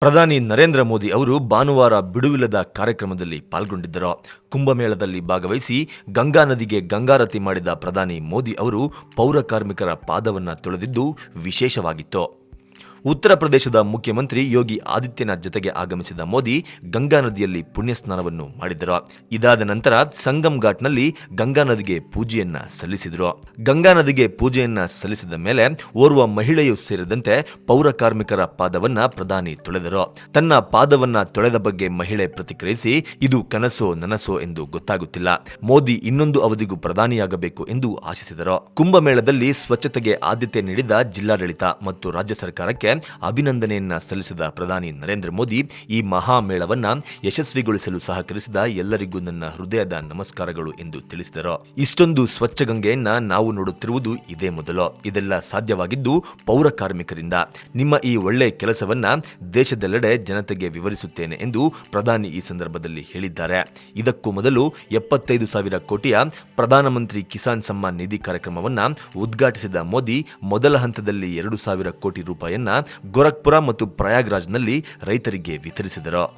ಪ್ರಧಾನಿ ನರೇಂದ್ರ ಮೋದಿ ಅವರು ಭಾನುವಾರ ಬಿಡುವಿಲ್ಲದ ಕಾರ್ಯಕ್ರಮದಲ್ಲಿ ಪಾಲ್ಗೊಂಡಿದ್ದರು. ಕುಂಭಮೇಳದಲ್ಲಿ ಭಾಗವಹಿಸಿ ಗಂಗಾ ನದಿಗೆ ಗಂಗಾರತಿ ಮಾಡಿದ ಪ್ರಧಾನಿ ಮೋದಿ ಅವರು ಪೌರ ಕಾರ್ಮಿಕರ ಪಾದವನ್ನು ತೊಳೆದಿದ್ದು ವಿಶೇಷವಾಗಿತ್ತು. ಉತ್ತರ ಪ್ರದೇಶದ ಮುಖ್ಯಮಂತ್ರಿ ಯೋಗಿ ಆದಿತ್ಯನಾಥ್ ಜೊತೆಗೆ ಆಗಮಿಸಿದ ಮೋದಿ ಗಂಗಾ ನದಿಯಲ್ಲಿ ಪುಣ್ಯ ಸ್ನಾನವನ್ನು ಮಾಡಿದರು. ಇದಾದ ನಂತರ ಸಂಗಮ್ ಘಾಟ್ನಲ್ಲಿ ಗಂಗಾ ನದಿಗೆ ಪೂಜೆಯನ್ನ ಸಲ್ಲಿಸಿದರು. ಗಂಗಾ ನದಿಗೆ ಪೂಜೆಯನ್ನ ಸಲ್ಲಿಸಿದ ಮೇಲೆ ಓರ್ವ ಮಹಿಳೆಯು ಸೇರಿದಂತೆ ಪೌರ ಕಾರ್ಮಿಕರ ಪಾದವನ್ನ ಪ್ರಧಾನಿ ತೊಳೆದರು. ತನ್ನ ಪಾದವನ್ನ ತೊಳೆದ ಬಗ್ಗೆ ಮಹಿಳೆ ಪ್ರತಿಕ್ರಿಯಿಸಿ, ಇದು ಕನಸೋ ನನಸೋ ಎಂದು ಗೊತ್ತಾಗುತ್ತಿಲ್ಲ. ಮೋದಿ ಇನ್ನೊಂದು ಅವಧಿಗೂ ಪ್ರಧಾನಿಯಾಗಬೇಕು ಎಂದು ಆಶಿಸಿದರು. ಕುಂಭಮೇಳದಲ್ಲಿ ಸ್ವಚ್ಛತೆಗೆ ಆದ್ಯತೆ ನೀಡಿದ ಜಿಲ್ಲಾಡಳಿತ ಮತ್ತು ರಾಜ್ಯ ಸರ್ಕಾರಕ್ಕೆ ಅಭಿನಂದನೆಯನ್ನ ಸಲ್ಲಿಸಿದ ಪ್ರಧಾನಿ ನರೇಂದ್ರ ಮೋದಿ ಈ ಮಹಾಮೇಳವನ್ನ ಯಶಸ್ವಿಗೊಳಿಸಲು ಸಹಕರಿಸಿದ ಎಲ್ಲರಿಗೂ ನನ್ನ ಹೃದಯದ ನಮಸ್ಕಾರಗಳು ಎಂದು ತಿಳಿಸಿದರು. ಇಷ್ಟೊಂದು ಸ್ವಚ್ಛ ಗಂಗೆಯನ್ನ ನಾವು ನೋಡುತ್ತಿರುವುದು ಇದೇ ಮೊದಲು. ಇದೆಲ್ಲ ಸಾಧ್ಯವಾಗಿದ್ದು ಪೌರ ಕಾರ್ಮಿಕರಿಂದ. ನಿಮ್ಮ ಈ ಒಳ್ಳೆಯ ಕೆಲಸವನ್ನ ದೇಶದೆಲ್ಲೆಡೆ ಜನತೆಗೆ ವಿವರಿಸುತ್ತೇನೆ ಎಂದು ಪ್ರಧಾನಿ ಈ ಸಂದರ್ಭದಲ್ಲಿ ಹೇಳಿದ್ದಾರೆ. ಇದಕ್ಕೂ ಮೊದಲು ಎಪ್ಪತ್ತೈದು ಸಾವಿರ ಕೋಟಿಯ ಪ್ರಧಾನಮಂತ್ರಿ ಕಿಸಾನ್ ಸಮ್ಮಾನ್ ನಿಧಿ ಕಾರ್ಯಕ್ರಮವನ್ನ ಉದ್ಘಾಟಿಸಿದ ಮೋದಿ ಮೊದಲ ಹಂತದಲ್ಲಿ ಎರಡು ಸಾವಿರ ಕೋಟಿ ರೂಪಾಯಿಯನ್ನ ಗೋರಖ್ಪುರ ಮತ್ತು ಪ್ರಯಾಗ್ರಾಜ್ನಲ್ಲಿ ರೈತರಿಗೆ ವಿತರಿಸಿದರು.